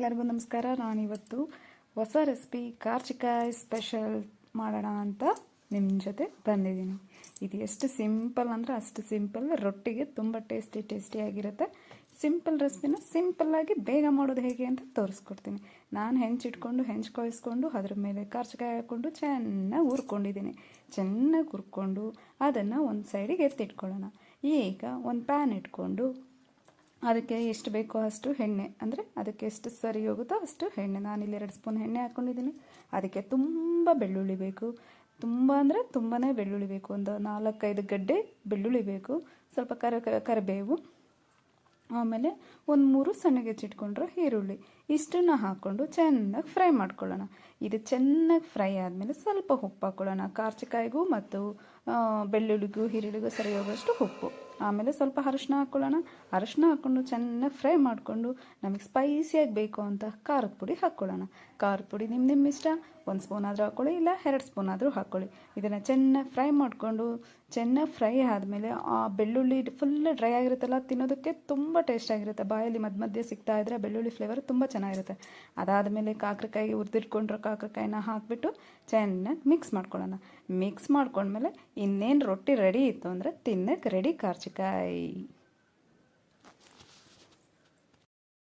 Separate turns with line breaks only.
ಎಲ್ಲರಿಗೂ ನಮಸ್ಕಾರ. ನಾನಿವತ್ತು ಹೊಸ ರೆಸಿಪಿ ಕಾರ್ಚಿಕಾಯಿ ಸ್ಪೆಷಲ್ ಮಾಡೋಣ ಅಂತ ನಿಮ್ಮ ಜೊತೆ ಬಂದಿದ್ದೀನಿ. ಇದು ಎಷ್ಟು ಸಿಂಪಲ್ ಅಂದರೆ ಅಷ್ಟು ಸಿಂಪಲ್ ರೊಟ್ಟಿಗೆ ತುಂಬ ಟೇಸ್ಟಿ ಟೇಸ್ಟಿಯಾಗಿರುತ್ತೆ ಸಿಂಪಲ್ ರೆಸಿಪಿನ ಸಿಂಪಲ್ಲಾಗಿ ಬೇಗ ಮಾಡೋದು ಹೇಗೆ ಅಂತ ತೋರಿಸ್ಕೊಡ್ತೀನಿ. ನಾನು ಹೆಂಚಿಟ್ಕೊಂಡು ಹೆಂಚು ಕೊಯ್ಸ್ಕೊಂಡು ಅದ್ರ ಮೇಲೆ ಕಾರ್ಚಿಕಾಯಿ ಹಾಕ್ಕೊಂಡು ಚೆನ್ನಾಗಿ ಹುರ್ಕೊಂಡಿದ್ದೀನಿ. ಚೆನ್ನಾಗಿ ಹುರ್ಕೊಂಡು ಅದನ್ನು ಒಂದು ಸೈಡಿಗೆ ಎತ್ತಿಟ್ಕೊಳ್ಳೋಣ. ಈಗ ಒಂದು ಪ್ಯಾನ್ ಇಟ್ಕೊಂಡು ಅದಕ್ಕೆ ಎಷ್ಟು ಬೇಕೋ ಅಷ್ಟು ಎಣ್ಣೆ. ಅಂದರೆ ಅದಕ್ಕೆ ಎಷ್ಟು ಸರಿ ಹೋಗುತ್ತೋ ಅಷ್ಟು ಎಣ್ಣೆ. ನಾನಿಲ್ಲಿ ಎರಡು ಸ್ಪೂನ್ ಎಣ್ಣೆ ಹಾಕ್ಕೊಂಡಿದ್ದೀನಿ ಅದಕ್ಕೆ ತುಂಬ ಬೆಳ್ಳುಳ್ಳಿ ಬೇಕು. ತುಂಬ ಅಂದರೆ ತುಂಬಾ ಬೆಳ್ಳುಳ್ಳಿ ಬೇಕು. ಒಂದು ನಾಲ್ಕೈದು ಗಡ್ಡೆ ಬೆಳ್ಳುಳ್ಳಿ ಬೇಕು. ಸ್ವಲ್ಪ ಕರ ಕರಿಬೇವು. ಆಮೇಲೆ ಒಂದು ಮೂರು ಸಣ್ಣಗೆ ಹೆಚ್ಚಿಟ್ಕೊಂಡ್ರೆ ಈರುಳ್ಳಿ. ಇಷ್ಟನ್ನು ಹಾಕ್ಕೊಂಡು ಚೆನ್ನಾಗಿ ಫ್ರೈ ಮಾಡ್ಕೊಳ್ಳೋಣ. ಇದು ಚೆನ್ನಾಗಿ ಫ್ರೈ ಆದಮೇಲೆ ಸ್ವಲ್ಪ ಉಪ್ಪು ಹಾಕ್ಕೊಳ್ಳೋಣ ಕಾರ್ಚಿಕಾಯಿಗೂ ಮತ್ತು ಬೆಳ್ಳುಳ್ಳಿಗೂ, ಈರುಳ್ಳಿಗೂ ಸರಿ ಹೋಗೋಷ್ಟು ಉಪ್ಪು. ಆಮೇಲೆ ಸ್ವಲ್ಪ ಅರಶಿನ ಹಾಕ್ಕೊಳ್ಳೋಣ ಅರಶಿನ ಹಾಕ್ಕೊಂಡು ಚೆನ್ನಾಗಿ ಫ್ರೈ ಮಾಡಿಕೊಂಡು ನಮಗೆ ಸ್ಪೈಸಿಯಾಗಿ ಬೇಕು ಅಂತ ಖಾರದ ಪುಡಿ ಹಾಕ್ಕೊಳ್ಳೋಣ ಖಾರದ ಪುಡಿ ನಿಮ್ಮ ನಿಮ್ಮ ಇಷ್ಟ. ಒಂದು ಸ್ಪೂನ್ ಆದರೂ ಹಾಕ್ಕೊಳ್ಳಿ ಇಲ್ಲ ಎರಡು ಸ್ಪೂನ್ ಆದರೂ ಹಾಕ್ಕೊಳ್ಳಿ ಇದನ್ನು ಚೆನ್ನಾಗಿ ಫ್ರೈ ಮಾಡಿಕೊಂಡು, ಚೆನ್ನಾಗಿ ಫ್ರೈ ಆದಮೇಲೆ ಆ ಬೆಳ್ಳುಳ್ಳಿ ಫುಲ್ ಡ್ರೈ ಆಗಿರುತ್ತಲ್ಲ ತಿನ್ನೋದಕ್ಕೆ ತುಂಬ ಟೇಸ್ಟ್ ಆಗಿರುತ್ತೆ. ಬಾಯಲ್ಲಿ ಮಧ್ಯ ಮಧ್ಯೆ ಸಿಗ್ತಾ ಇದ್ರೆ ಬೆಳ್ಳುಳ್ಳಿ ಫ್ಲೇವರ್ ತುಂಬ ಚೆನ್ನಾಗಿರುತ್ತೆ. ಅದಾದಮೇಲೆ ಕಾಕರಕಾಯಿ ಹುರಿದಿಟ್ಕೊಂಡಿರೋ ಕಾಕರಕಾಯಿನ ಹಾಕಿಬಿಟ್ಟು ಚೆನ್ನಾಗಿ ಮಿಕ್ಸ್ ಮಾಡ್ಕೊಳ್ಳೋಣ. ಮಿಕ್ಸ್ ಮಾಡ್ಕೊಂಡ್ಮೇಲೆ ಇನ್ನೇನು ರೊಟ್ಟಿ ರೆಡಿ ಇತ್ತು ಅಂದರೆ ತಿನ್ನಕ್ಕೆ ರೆಡಿ ಕಾರ್ಚಿಕಾಯಿ